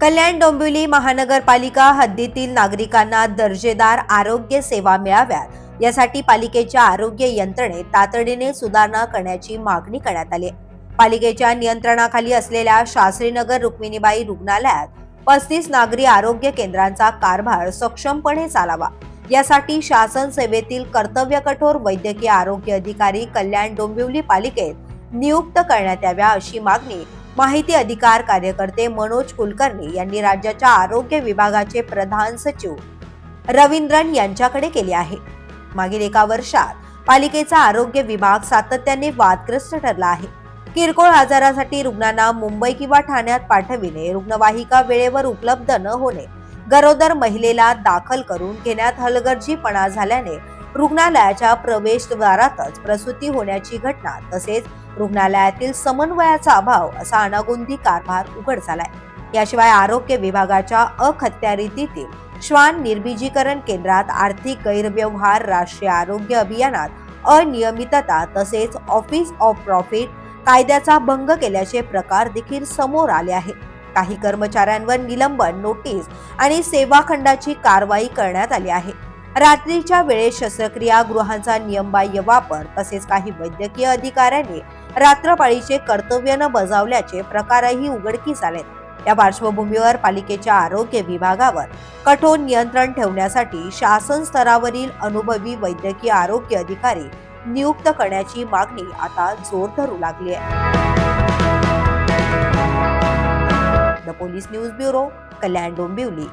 कल्याण डोंबिवली महानगरपालिका हद्दीतील नागरिकांना दर्जेदार आरोग्य सेवा मिळाव्यात. यासाठी पालिकेच्या आरोग्य यंत्रणेत तातडीने सुधारणा करण्याची मागणी करण्यात आली. पालिकेच्या नियंत्रणाखाली असलेल्या शास्त्रीनगर रुक्मिणीबाई रुग्णालयात पस्तीस नागरी आरोग्य केंद्रांचा कारभार सक्षमपणे चालावा. यासाठी शासन सेवेतील कर्तव्य कठोर वैद्यकीय आरोग्य अधिकारी कल्याण डोंबिवली पालिकेत नियुक्त करण्यात याव्या अशी मागणी माहिती अधिकार कार्यकर्ते मनोज कुलकर्णी यांनी राज्याच्या आरोग्य विभागाचे प्रधान सचिव रवींद्रन यांच्याकडे केले आहे. मागील एका वर्षात पालिकेचा आरोग्य विभाग सातत्याने वादग्रस्त ठरला आहे. किरकोळ आजारासाठी रुग्णांना मुंबई किंवा ठाण्यात पाठविणे रुग्णवाहिका वेळेवर उपलब्ध न होणे गरोदर महिलेला दाखल करून घेण्यात हलगर्जीपणा झाल्याने रुग्णालयाच्या प्रवेशद्वारातच प्रसूती होण्याची घटना तसेच रुग्णालयातील समन्वयाचा अभाव असा अनागोंदी कारभार उघड झालाय. याशिवाय आरोग्य विभागाच्या अखत्यारीतील श्वान निर्बीजीकरण केंद्रात आर्थिक गैरव्यवहार राष्ट्रीय आरोग्य अभियानात अनियमितता तसेच ऑफिस ऑफ प्रॉफिट कायद्याचा भंग केल्याचे प्रकार देखील समोर आले आहेत. काही कर्मचाऱ्यांवर निलंबन नोटीस आणि सेवाखंडाची कारवाई करण्यात आली आहे. रात्रीच्या वेळेस शस्त्रक्रिया गृहांचा नियमबाह्य वापर तसेच काही वैद्यकीय अधिकाऱ्यांनी रात्रपाळीचे कर्तव्य न बजावल्याचे प्रकारही उघडकीस आले या पार्श्वभूमीवर पालिकेच्या आरोग्य विभागावर कठोर नियंत्रण ठेवण्यासाठी शासन स्तरावरील अनुभवी वैद्यकीय आरोग्य अधिकारी नियुक्त करण्याची मागणी आता जोर धरू लागली आहे. The police news bureau Kalyan Dombivli.